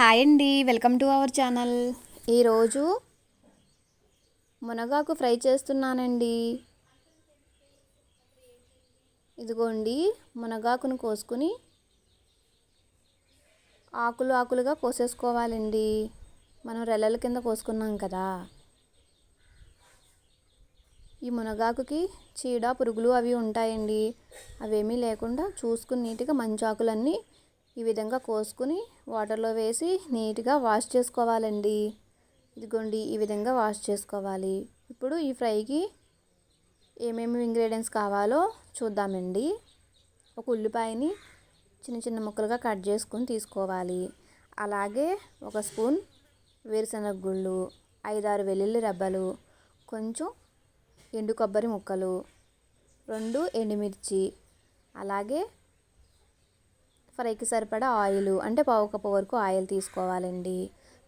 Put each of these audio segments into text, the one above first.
Hi అండి welcome to our channel. ఈరోజు మునగాకు ఫ్రై చేస్తున్నానండి. ఇదిగోండి మునగాకును కోసుకుని ఆకులు ఆకులుగా కోసేసుకోవాలండి. మనం రెల్లల కింద కోసుకున్నాం కదా. ఈ మునగాకుకి చీడ పురుగులు అవి ఉంటాయండి. అవేమీ లేకుండా చూసుకుని నీట్గా మంచి ఆకులన్నీ ఈ విధంగా కోసుకుని వాటర్లో వేసి నీట్గా వాష్ చేసుకోవాలండి. ఇదిగోండి ఈ విధంగా వాష్ చేసుకోవాలి. ఇప్పుడు ఈ ఫ్రైకి ఏమేమి ఇంగ్రీడియంట్స్ కావాలో చూద్దామండి. ఒక ఉల్లిపాయని చిన్న చిన్న ముక్కలుగా కట్ చేసుకొని తీసుకోవాలి. అలాగే ఒక స్పూన్ వేరుశనగ గుళ్ళు ఐదారు వెల్లుల్లి రెబ్బలు కొంచెం ఎండు కొబ్బరి ముక్కలు రెండు ఎండుమిర్చి అలాగే ఫ్రైకి సరిపడా ఆయిల్ అంటే పావు కప్పు వరకు ఆయిల్ తీసుకోవాలండి.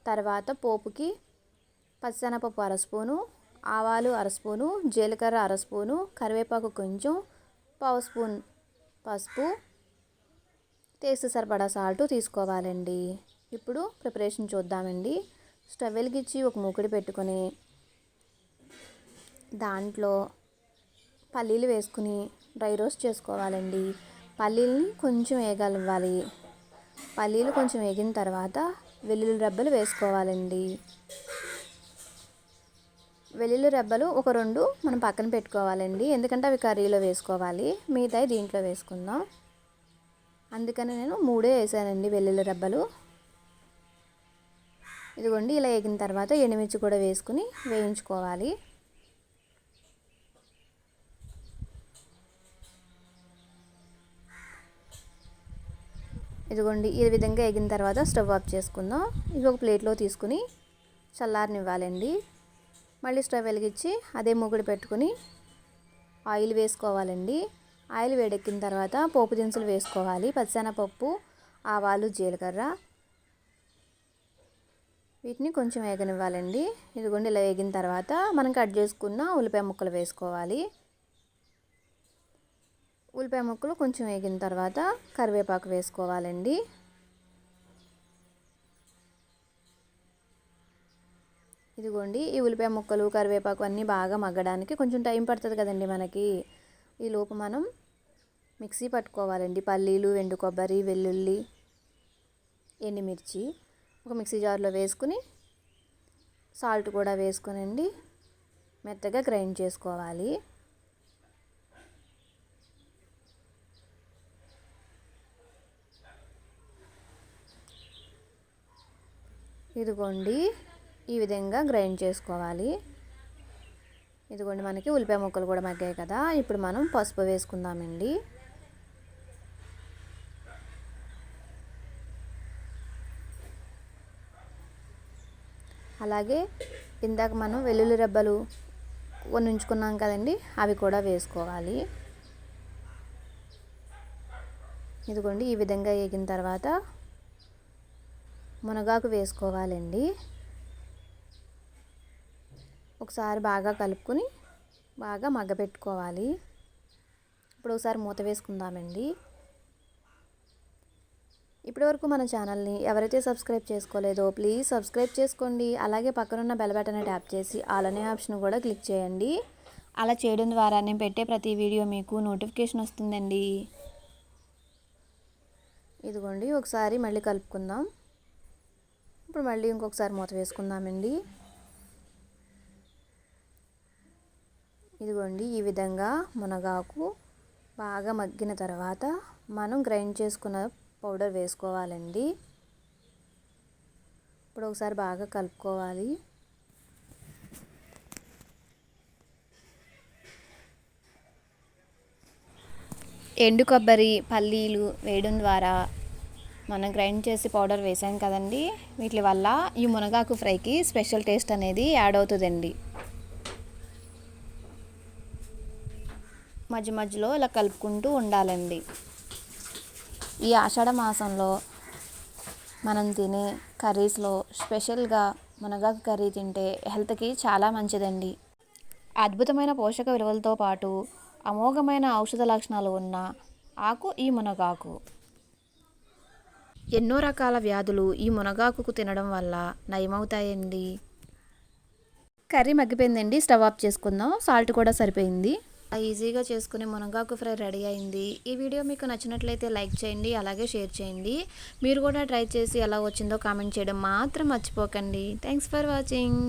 తర్వాత పోపుకి పచ్చనపప్పు అర స్పూను ఆవాలు అర స్పూను జీలకర్ర అర స్పూను కరివేపాకు కొంచెం పావు స్పూన్ పసుపు టేస్ట్ సరిపడా సాల్ట్ తీసుకోవాలండి. ఇప్పుడు ప్రిపరేషన్ చూద్దామండి. స్టవ్ వెలిగించి ఒక మూకుడి పెట్టుకొని దాంట్లో పల్లీలు వేసుకుని డ్రై రోస్ట్ చేసుకోవాలండి. పల్లీలని కొంచెం వేగలివ్వాలి పల్లీలు కొంచెం వేగిన తర్వాత వెల్లుల్లి రెబ్బలు వేసుకోవాలండి. వెల్లుల్లి రెబ్బలు ఒక రెండు మనం పక్కన పెట్టుకోవాలండి. ఎందుకంటే అవి కర్రీలో వేసుకోవాలి. మిగతాయి దీంట్లో వేసుకుందాం. అందుకని నేను మూడే వేసానండి వెల్లుల్లి రెబ్బలు. ఇదిగోండి ఇలా వేగిన తర్వాత ఎండుమిర్చి కూడా వేసుకుని వేయించుకోవాలి. ఇదిగోండి ఈ విధంగా ఎగిన తర్వాత స్టవ్ ఆఫ్ చేసుకుందాం. ఇది ఒక ప్లేట్లో తీసుకుని చల్లారనివ్వాలండి. మళ్ళీ స్టవ్ వెలిగించి అదే మూగుడు పెట్టుకుని ఆయిల్ వేసుకోవాలండి. ఆయిల్ వేడెక్కిన తర్వాత పోపు దినుసులు వేసుకోవాలి. పచ్చిశనగపప్పు ఆవాలు జీలకర్ర. వీటిని కొంచెం వేగనివ్వాలండి. ఇదిగోండి ఇలా వేగిన తర్వాత మనం కట్ చేసుకున్న ఉల్లిపాయ ముక్కలు వేసుకోవాలి. ఉల్లిపాయ ముక్కలు కొంచెం వేగిన తర్వాత కరివేపాకు వేసుకోవాలండి. ఇదిగోండి ఈ ఉల్లిపాయ ముక్కలు కరివేపాకు అన్నీ బాగా మగ్గడానికి కొంచెం టైం పడుతుంది కదండి మనకి. ఈ లోపు మనం మిక్సీ పట్టుకోవాలండి. పల్లీలు ఎండు కొబ్బరి వెల్లుల్లి ఎండుమిర్చి ఒక మిక్సీ జార్లో వేసుకుని సాల్ట్ కూడా వేసుకునండి. మెత్తగా గ్రైండ్ చేసుకోవాలి. ఇదిగోండి ఈ విధంగా గ్రైండ్ చేసుకోవాలి. ఇదిగోండి మనకి ఉల్లిపాయ ముక్కలు కూడా మగ్గాయి కదా. ఇప్పుడు మనం పసుపు వేసుకుందామండి. అలాగే ఇందాక మనం వెల్లుల్లి రెబ్బలు ఉంచుకున్నాం కదండి అవి కూడా వేసుకోవాలి. ఇదిగోండి ఈ విధంగా వేగిన తర్వాత మునగాకు వేసుకోవాలండి. ఒకసారి బాగా కలుపుకొని బాగా మగ్గపెట్టుకోవాలి. ఇప్పుడు ఒకసారి మూత వేసుకుందామండి. ఇప్పటివరకు మన ఛానల్ని ఎవరైతే సబ్స్క్రైబ్ చేసుకోలేదో ప్లీజ్ సబ్స్క్రైబ్ చేసుకోండి. అలాగే పక్కనున్న బెల్ బటన్ ట్యాప్ చేసి అలానే ఆప్షన్ కూడా క్లిక్ చేయండి. అలా చేయడం ద్వారా నేను పెట్టే ప్రతి వీడియో మీకు నోటిఫికేషన్ వస్తుందండి. ఇదిగోండి ఒకసారి మళ్ళీ కలుపుకుందాం. ఇప్పుడు మళ్ళీ ఇంకొకసారి మూత వేసుకుందామండి. ఇదిగోండి ఈ విధంగా మునగాకు బాగా మగ్గిన తర్వాత మనం గ్రైండ్ చేసుకున్న పౌడర్ వేసుకోవాలండి. ఇప్పుడు ఒకసారి బాగా కలుపుకోవాలి. ఎండు కొబ్బరి పల్లీలు వేయడం ద్వారా మనం గ్రైండ్ చేసి పౌడర్ వేసాం కదండి వీటి వల్ల ఈ మునగాకు ఫ్రైకి స్పెషల్ టేస్ట్ అనేది యాడ్ అవుతుందండి. మధ్య మధ్యలో ఇలా కలుపుకుంటూ ఉండాలండి. ఈ ఆషాఢ మాసంలో మనం తినే కర్రీస్లో స్పెషల్గా మునగాకు కర్రీ తింటే హెల్త్కి చాలా మంచిదండి. అద్భుతమైన పోషక విలువలతో పాటు అమోఘమైన ఔషధ లక్షణాలు ఉన్న ఆకు ఈ మునగాకు. ఎన్నో రకాల వ్యాధులు ఈ మునగాకుకు తినడం వల్ల నయమవుతాయండి? కర్రీ మగ్గిపోయిందండి స్టవ్ ఆఫ్ చేసుకుందాం. సాల్ట్ కూడా సరిపోయింది. ఈజీగా చేసుకునే మునగాకు ఫ్రై రెడీ అయింది. ఈ వీడియో మీకు నచ్చినట్లయితే లైక్ చేయండి అలాగే షేర్ చేయండి. మీరు కూడా ట్రై చేసి ఎలా వచ్చిందో కామెంట్ చేయడం మాత్రం మర్చిపోకండి. Thanks for watching.